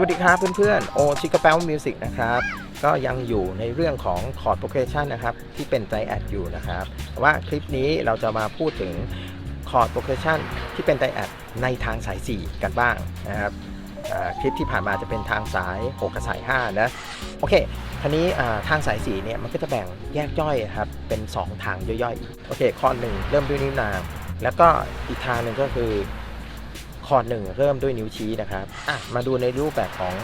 วัสดีครับเพื่อนๆโอชิกาเปลมิวสิกนะครับก็ยังอยู่ในเรื่องของคอร์ดโปรเกรชันนะครับที่เป็นไ r แอดอยู่นะครับแต่ว่าคลิปนี้เราจะมาพูดถึงคอร์ดโปรเกรชันที่เป็นไ r แอดในทางสาย 4 กันบ้างนะครับคลิปที่ผ่านมาจะเป็นทางสาย 6 กับสาย 5 นะโอเคทีนี้ทางสาย4เนี่ยมันก็จะแบ่งแยกย่อยครับเป็น 2 ทางย่อยๆโอเคคอหนึ่งเริ่มด้วยนิ้วนางแล้วก็อีกทางหนึ่งก็คือ คอร์ดหนึ่งเริ่มด้วยนิ้วชี้นะครับอะมาดูในรูปแบบของ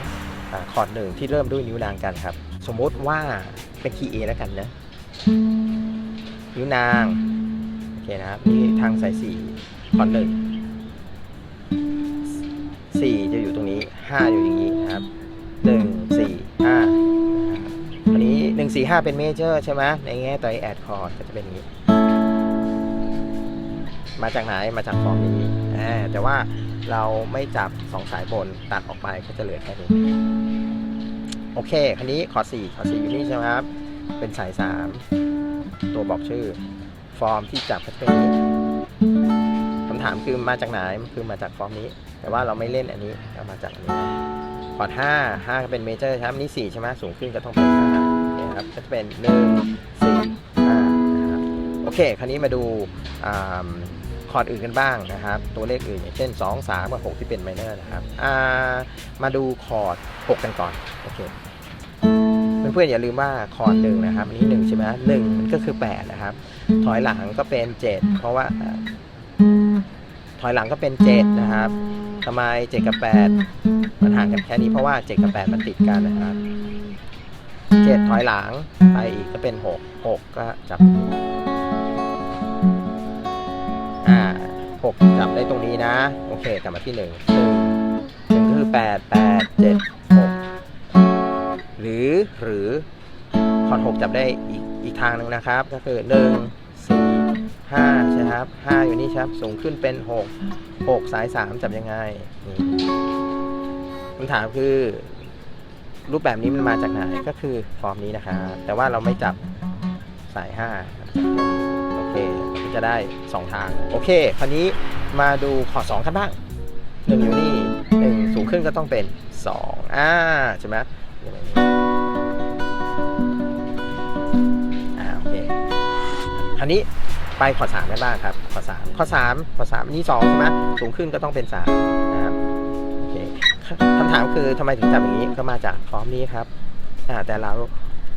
อคอร์ดหนึ่งที่เริ่มด้วยนิ้วนางกันครับ สมมติว่าเป็นคีย์ A แล้วกันนะนิ้วนางโอเคนะครับนี่ทางสายสี่คอร์ดหนึ่งสี่จะอยู่ตรงนี้ห้าอยู่อย่างนี้ครับหนึ่งสี่ห้าอันนี้หนึ่งสี่ห้าเป็นเมเจอร์ใช่ไหมในแง่ตัวแอดคอร์ดก็จะเป็นอย่างนี้มาจากไหนมาจากฟอร์มนี้แต่ว่า เราไม่จับสองสายบนตัดออกไปก็จะเหลือแค่นี้ โอเค คันนี้ขอสี่ขอสี่อยู่นี่ใช่ไหมครับ เป็นสายสามตัวบอกชื่อ ฟอร์มที่จับก็จะเป็นนี้คำถามคือมาจากไหนมันคือมาจากฟอร์มนี้ แต่ว่าเราไม่เล่นอันนี้เรามาจากอันนี้คอร์ดห้าห้าก็เป็นเมเจอร์ใช่ไหมอันนี่สี่ใช่ไหมสูงขึ้นก็ต้องเป็นห้าโอเคครับก็จะเป็นหนึ่งสี่ห้านะครับโอเค คราวนี้มาดูอ่า คอร์ดอื่นกันบ้างนะครับ ตัวเลขอื่นอย่างเช่น 2 3 กับ 6 ที่เป็นไมเนอร์นะครับามาดูคอร์ด 6 กันก่อนโอเคเพื่อนๆอย่าลืมว่าคอร์ดหนึ่งนะครับอันนี้1ใช่ไหมหนึ่งมันก็คือ8นะครับ ถอยหลังก็เป็น 7 เพราะว่าอ่า ถอยหลังก็เป็น7นะครับทำไม 7 กับ 8 มันห่างกันแค่นี้เพราะว่า 7 กับ 8 มันติดกันนะครับ 7 ถอยหลังไปอีกก็เป็น 6 6 ก็จับ อ่าหกจับได้ตรงนี้นะ โอเคกลับมาที่หนึ่งหนึ่งหนึ่งก็คือแปดแปดเจ็ดหกหรือหรือคอร์ดหกจับได้อีกอีกทางหนึ่งนะครับ ก็คือหนึ่งสี่ห้าใช่ครับห้าอยู่นี่ครับ สูงขึ้นเป็นหกหกสายสามจับยังไงนี่คำถามคือ รูปแบบนี้มันมาจากไหนก็คือฟอร์มนี้นะครับแต่ว่าเราไม่จับสายห้า เคจะได้ 2 ทาง โอเค คราวนี้มาดูขอ2กันบ้างหนึ่งอยู่นี่หนึ่งสูงขึ้นก็ต้องเป็น 2 อ่า ใช่ไหมอ่างนี้อ่าโอเคคราวนี้ไปขอร์ด3กันบ้างครับ ขอร์ด3ขอร์ด3ขอร์ด3อันนี้2ใช่ไหมสูงขึ้นก็ต้องเป็น3นะครับโอเคคำถามคือทำไมถึงจับอย่างนี้ก็มาจากฟอร์มนี้ครับแต่เรา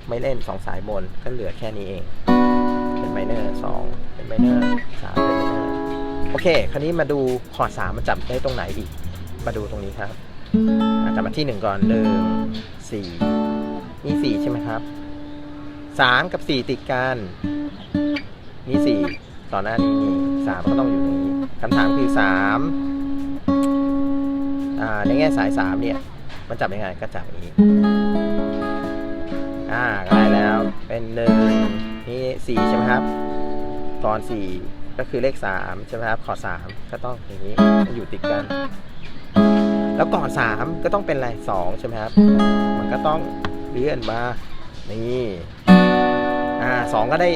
ไม่เล่น 2 สายบนก็เหลือแค่นี้เอง ไมเนอร์สองเป็นไมเนอร์สามเป็นไมเนอร์โอเค คราวนี้มาดูคอร์ดสามมันจับได้ตรงไหนอีก มาดูตรงนี้ครับจับมาที่หนึ่งก่อนหนึ่งสี่นี่สี่ใช่ไหมครับสามกับสี่ติดกันนี่สี่ต่อหน้านี้นี่สามก็ต้องอยู่ตรงนี้คำถามคือสามในแง่สายสามเนี่ยมันจับยังไงก็จับอย่างนี้อ่าก็ได้แล้วเป็นหนึ่ง นี่สี่ใช่ไหมครับ ตอนสี่ก็คือเลขสามใช่ไหมครับขอสามก็ต้องอย่างนี้มันอยู่ติดกัน แล้วก่อนสามก็ต้องเป็นอะไรสองใช่ไหมครับ มันก็ต้องเลื่อนมานี่อ่าสองก็ได้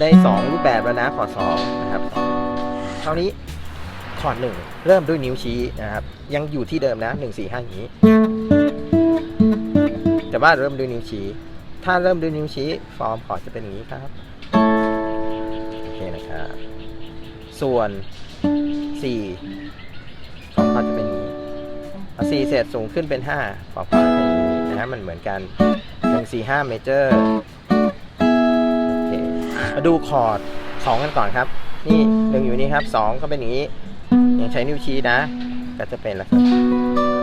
ได้สองรูปแบบแล้วนะขอสองนะครับเท่านี้ขอหนึ่งเริ่มด้วยนิ้วชี้นะครับ ยังอยู่ที่เดิมนะหนึ่งสี่ห้าอย่างนี้ แต่ว่าเริ่มด้วยนิ้วชี้ ถ้าเริ่มด้วยนิ้วชี้ฟอร์มคอร์ดจะเป็นอย่างนี้ครับโอเคนะครับส่วน4ฟอร์มคอร์ดจะเป็นอย่างนี้พอ4เสร็จสูงขึ้นเป็น5ฟอร์มคอร์ดจะเป็นอย่างนี้นะฮะมันเหมือนกัน1 4 5เมเจอร์โอเคมาดูคอร์ด2กันก่อนครับ นี่1อยู่นี่ครับ2ก็เป็นอย่างนี้ยังใช้นิ้วชี้นะ ก็จะเป็นลักษณะ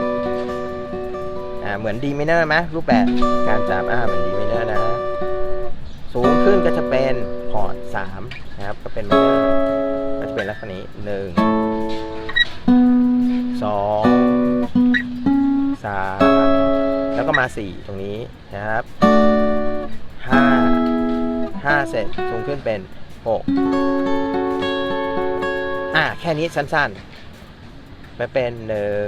อ่าเหมือน D minor ไหมรูปแบบการจับอ่าเหมือน D minor นะ สูงขึ้นก็จะเป็นคอร์ด3นะครับ ก็เป็น minor ก็จะเป็นลักษณะนี้หนึ่งสองสามแล้วก็มา4ตรงนี้นะครับห้าห้าเสร็จสูงขึ้นเป็น6อ่าแค่นี้สั้นๆไปเป็นหนึ่ง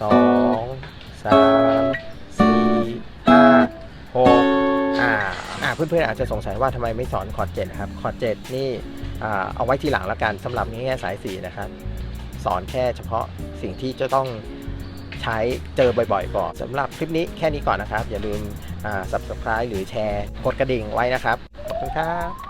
สอง สามสี่ห้าหกอ่าอ่าเพื่อนๆอาจจะสงสัยว่าทำไมไม่สอนคอร์ดเจ็ดครับคอร์ดเจ็ดนี่อ่าเอาไว้ทีหลังแล้วกันสำหรับในแง่สายสีนะครับ สอนแค่เฉพาะสิ่งที่จะต้องใช้เจอบ่อยๆก่อนสำหรับคลิปนี้แค่นี้ก่อนนะครับ อย่าลืมอ่า subscribe หรือแชร์กดกระดิ่งไว้นะครับขอบคุณครับ